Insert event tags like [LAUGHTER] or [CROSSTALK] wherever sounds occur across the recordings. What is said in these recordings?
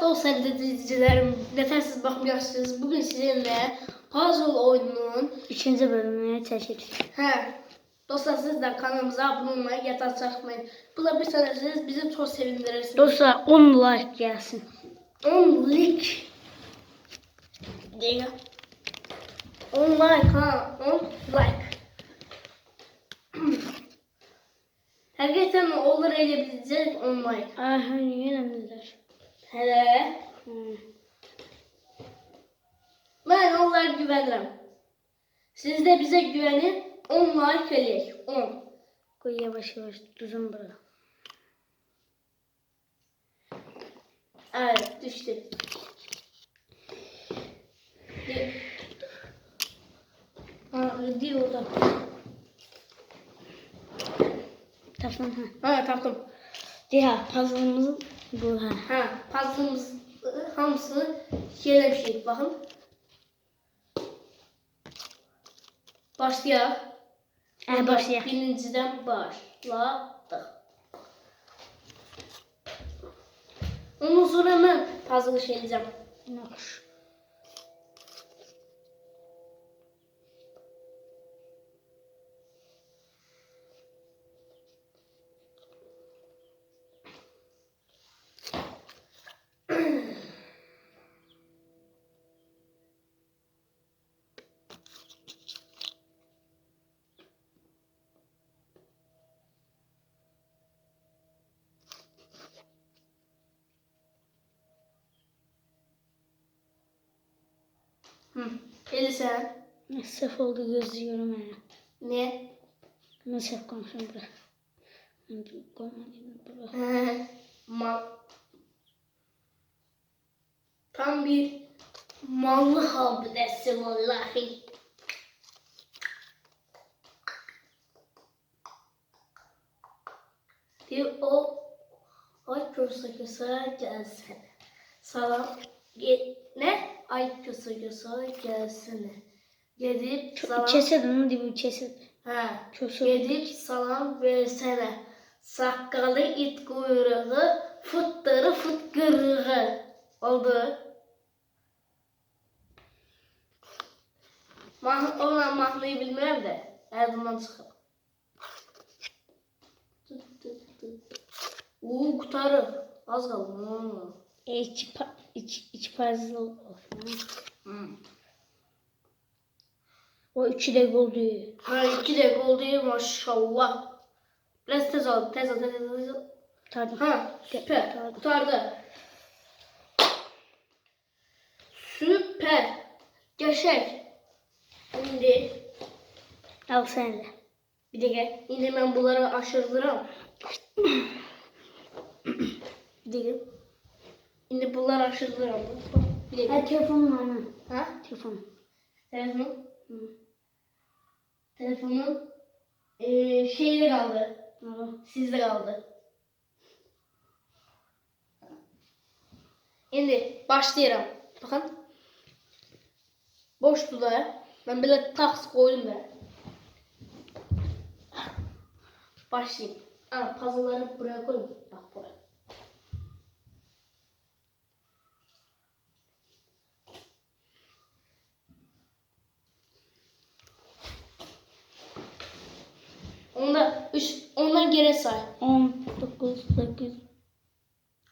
dostlar izleyicilerim, yetersiz bakmayacaksınız. Bugün sizinle puzzle oyununun Üçüncü bölümüne çeşit. he, dostlar siz de kanalımıza abone olmayı, yatağa çakmayın. Tanesiniz bizi çok sevindirirsiniz. Dostlar 10 like gelsin. 10 like. Diye. 10 like ha, 10 like. Hakikaten olur edebilecek 10 like. Aha yine neler? Hele. Hmm. Ben onlara güvenirim. Siz de bize güvenin. 10 like eləyək. 10. Koy yavaş yavaş düzün bura. Evet düştü. Ha, değil orada. Tamam ha. Ha tapdım. Diha puzzle'ımız bu ha. Ha puzzle'ımız hamısı şeylemişik. Bakın. Başlayaq. Ha başlayaq. Birinciden başladıq. Ondan sonra mən puzzle şey edəcəm. Hı. Eli sən. Sef oldu gözlüyorum ha. Ne? Bura. Ben bir koymadım bura. He. Mal. Tam bir mallı habdesi vallahi. Bir o ay köse köse gelsin. Salam. Ge ne? Ay köse köse gelsene. Gedip salam. Kesedim onu diye kesedim. Ha. Köse. Gedib salam versənə. Saqqalı it quyruğu, futları fut qırığı. Oldu. Mah ona mahnıyı bilmirəm də. Yadımdan çıxıb. Uuu, qutarıq. Az qaldı. Hmm. Pa, iç, iç puzzle olsun. Hmm. O üçü de oldu. Ha, iki dəqiqə oldu, maşallah. Biraz tez ol, tez ol, tez ol, tez ol. Tabii. Ha, süper. Kurtardı. Süper. Geçek. Şimdi Al sen de. bir dakika. Yine ben bunları aşırdıram. [CLEARS THROAT] bir dakika. Şimdi bunları aşırdıram. Bir Ha telefonun ana. Ha? Telefon. Telefon. Hı. Telefonun eee şeyde kaldı. Al. Sizde kaldı. Şimdi başlayalım. Bakın. Boştu da. Ben böyle taks koydum da. Başlayayım. Aa, puzzle'ları buraya koyayım. Bak buraya. Onda üç, ondan geri say. 10, 9, 8.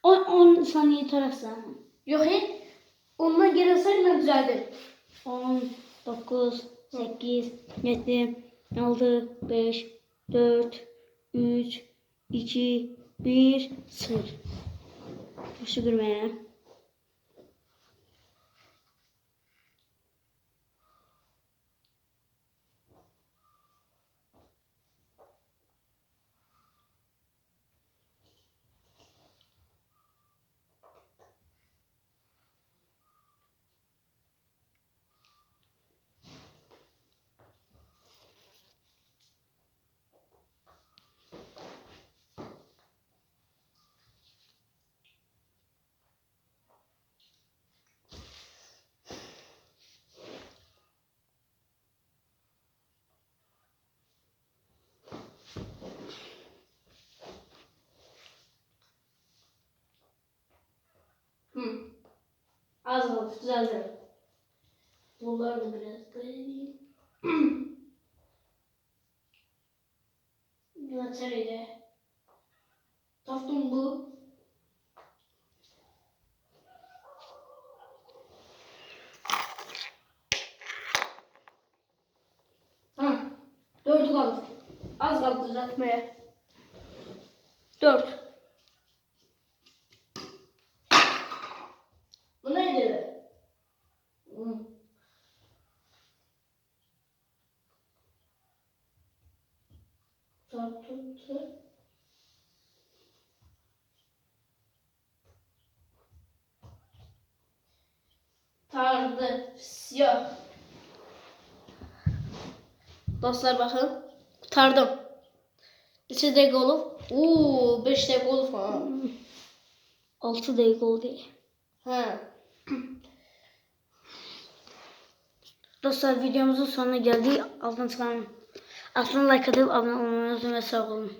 10, 10 saniye tarafsan. Yok he. Ondan geri say ben düzeldim. 10, 9, 8, 7, 6, 5, 4, 3, 2, 1, 0. Şu görmeye. Az kaldı. Düzeldi. Bunlar da biraz koyayım. Yeterli. Taftım bu. Hı. Dördü kaldı. Az kaldı düzeltmeye. Dört. Bu neydi? Hı. Dört tuttu. Tardı. Siyah. Dostlar bakın. Kurtardım. İçinde golf. Uuu 5 de golf ha. 6 dakika oldu. Dostlar videomuzun sonuna geldik. Altına tıklayın. Altına like atıp abone olmayı unutmayın ve sağ olun.